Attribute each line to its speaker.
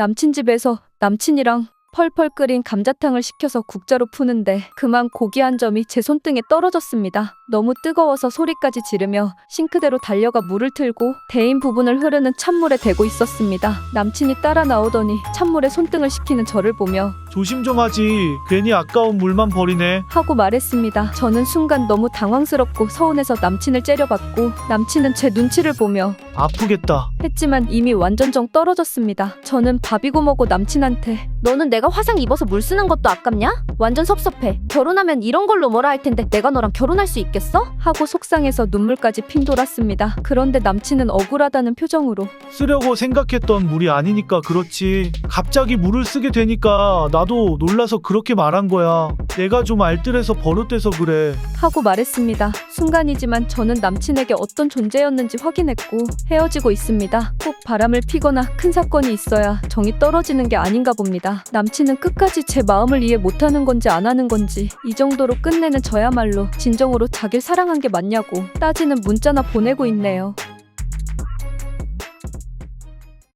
Speaker 1: 남친 집에서 남친이랑 펄펄 끓인 감자탕을 시켜서 국자로 푸는데 그만 고기 한 점이 제 손등에 떨어졌습니다. 너무 뜨거워서 소리까지 지르며 싱크대로 달려가 물을 틀고 대인 부분을 흐르는 찬물에 대고 있었습니다. 남친이 따라 나오더니 찬물에 손등을 식히는 저를 보며
Speaker 2: 조심 좀 하지. 괜히 아까운 물만 버리네.
Speaker 1: 하고 말했습니다. 저는 순간 너무 당황스럽고 서운해서 남친을 째려봤고 남친은 제 눈치를 보며
Speaker 2: 아프겠다.
Speaker 1: 했지만 이미 완전 정 떨어졌습니다. 저는 밥이고 뭐고 남친한테
Speaker 3: 너는 내가 화상 입어서 물 쓰는 것도 아깝냐? 완전 섭섭해. 결혼하면 이런 걸로 뭐라 할 텐데 내가 너랑 결혼할 수 있겠어?
Speaker 1: 하고 속상해서 눈물까지 핑 돌았습니다. 그런데 남친은 억울하다는 표정으로
Speaker 2: 쓰려고 생각했던 물이 아니니까 그렇지. 갑자기 물을 쓰게 되니까 나도 놀라서 그렇게 말한 거야. 내가 좀 알뜰해서 버릇돼서 그래.
Speaker 1: 하고 말했습니다. 순간이지만 저는 남친에게 어떤 존재였는지 확인했고 헤어지고 있습니다. 꼭 바람을 피거나 큰 사건이 있어야 정이 떨어지는 게 아닌가 봅니다. 남친은 끝까지 제 마음을 이해 못하는 건지 안 하는 건지 이 정도로 끝내는 저야말로 진정으로 자길 사랑한 게 맞냐고 따지는 문자나 보내고 있네요.